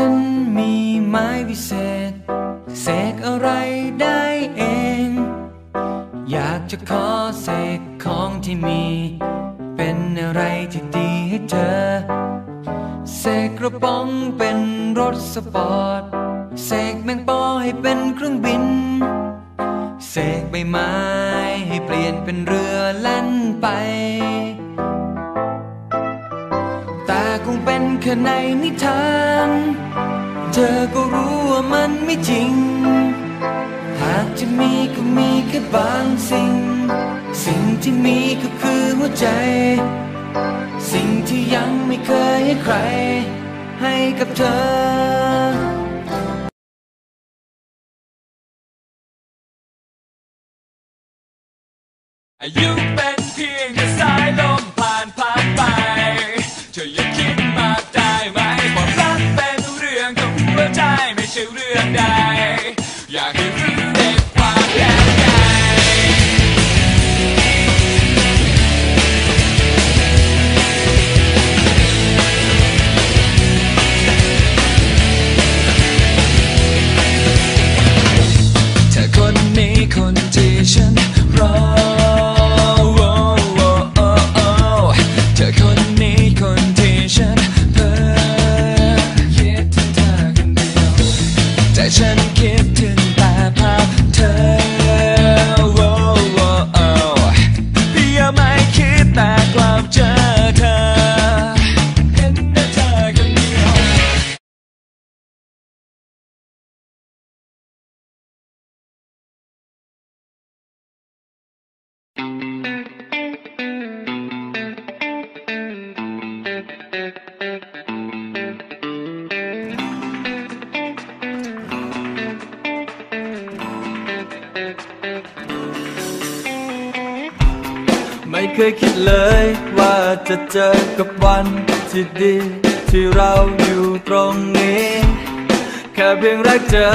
ฉันมีไม้วิเศษ เสกอะไรได้เอง อยากจะขอเสกของที่มี เป็นอะไรที่ดีให้เธอ เสกกระป๋องเป็นรถสปอร์ต เสกแมงปอให้เป็นเครื่องบิน เสกใบไม้ให้เปลี่ยนเป็นเรือแล่นไป คงเป็นแค่ในนิทาน เธอก็รู้ว่ามันไม่จริง หากจะมีก็มีแค่บางสิ่ง สิ่งที่มีก็คือหัวใจ สิ่งที่ยังไม่เคยให้ใคร ให้กับเธออายุเป็นเพียงแค่สายลมผ่านผ่านไป ไม่ เคยคิดเลยว่าจะเจอกับวันที่ดี ที่เราอยู่ตรงนี้ แค่เพียงแรกเจอ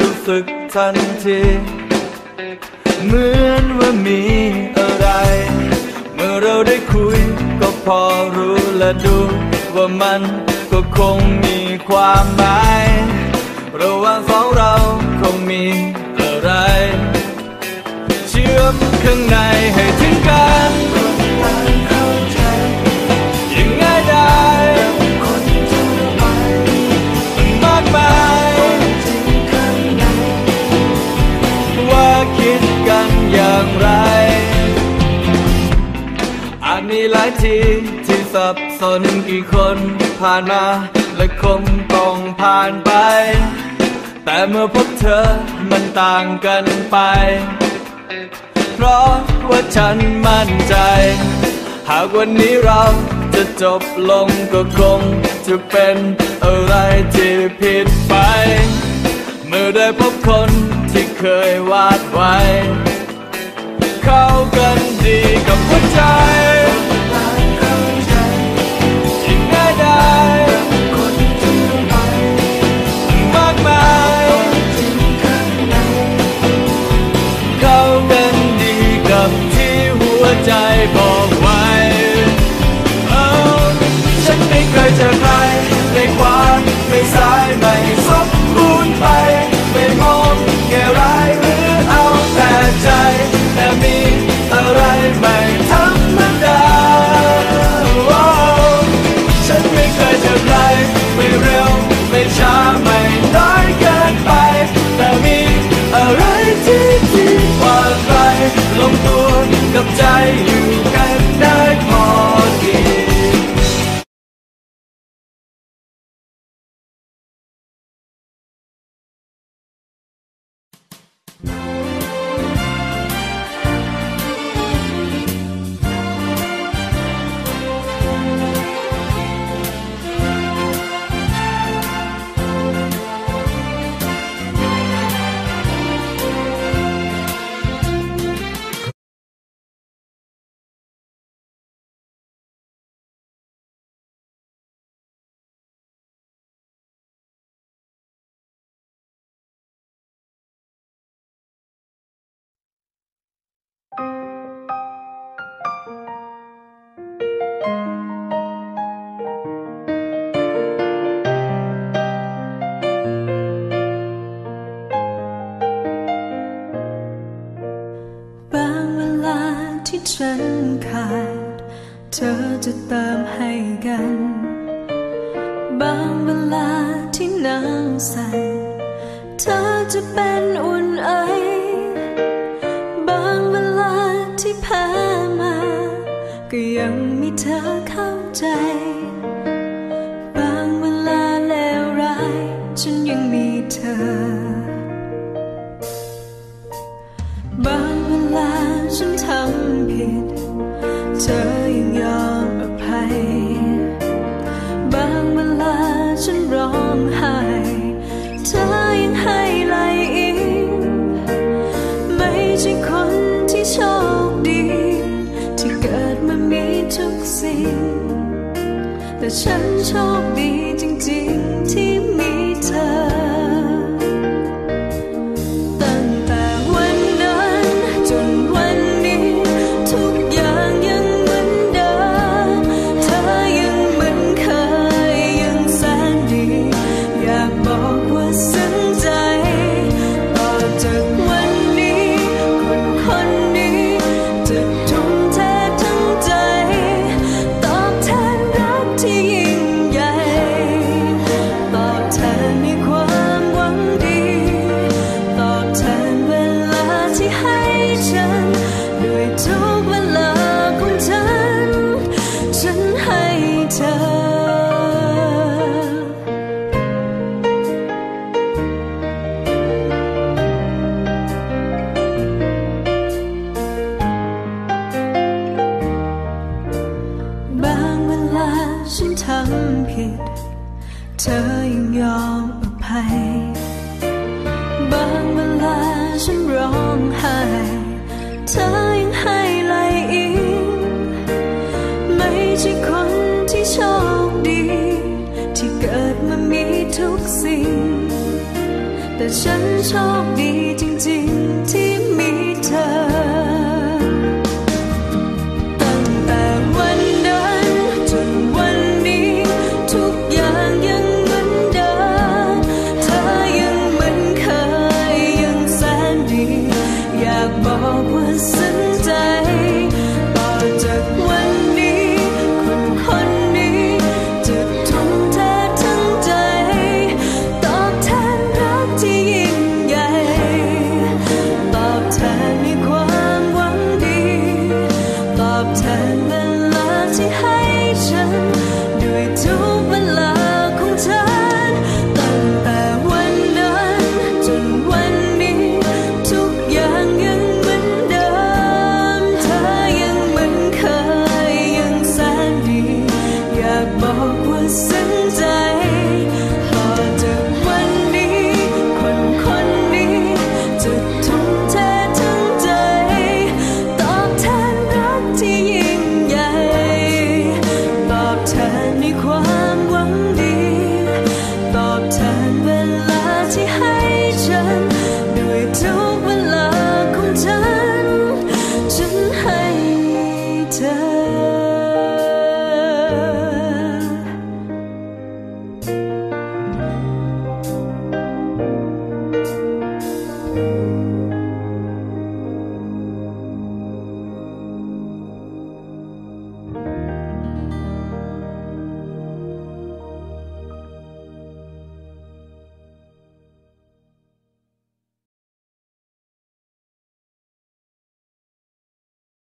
รู้สึกทันทีเหมือนว่ามีอะไร เมื่อเราได้คุยก็พอรู้และดูว่ามันก็คงมีความหมายระหว่างสองเราคงมีอะไร เชื่อมข้างในให้ อย่างไร อาจมีหลายทีที่สับสนกี่คนผ่านมาและคงต้องผ่านไป แต่เมื่อพบเธอมันต่างกันไป เพราะว่าฉันมั่นใจ หากวันนี้เราจะจบลงก็คงจะเป็นอะไรที่ผิดไป เมื่อได้พบคนที่เคยวาดไว้ เข้ากันดีกับหัวใจยิ่งง่ายได้ งตัวกับใจ ฉันขาด เธอจะเติมให้กัน บางเวลาที่หนาวสั่นเธอจะเป็นอุ่นไอบางเวลาที่แพ้มา ก็ยังมีเธอเข้าใจ สิ่ง แต่ฉันโชคดีจริงๆที่มีเธอตั้งแต่วันนั้นจนวันนี้ทุกอย่างยังเหมือนเทุกเวลาของฉัน ฉันให้เธอ บางเวลาฉันทำผิด เธอยังยอมอภัย บางเวลาฉันร้องไห้เทุกสิ่ง แต่ฉันโชคดีจริง ๆ 才能拉近和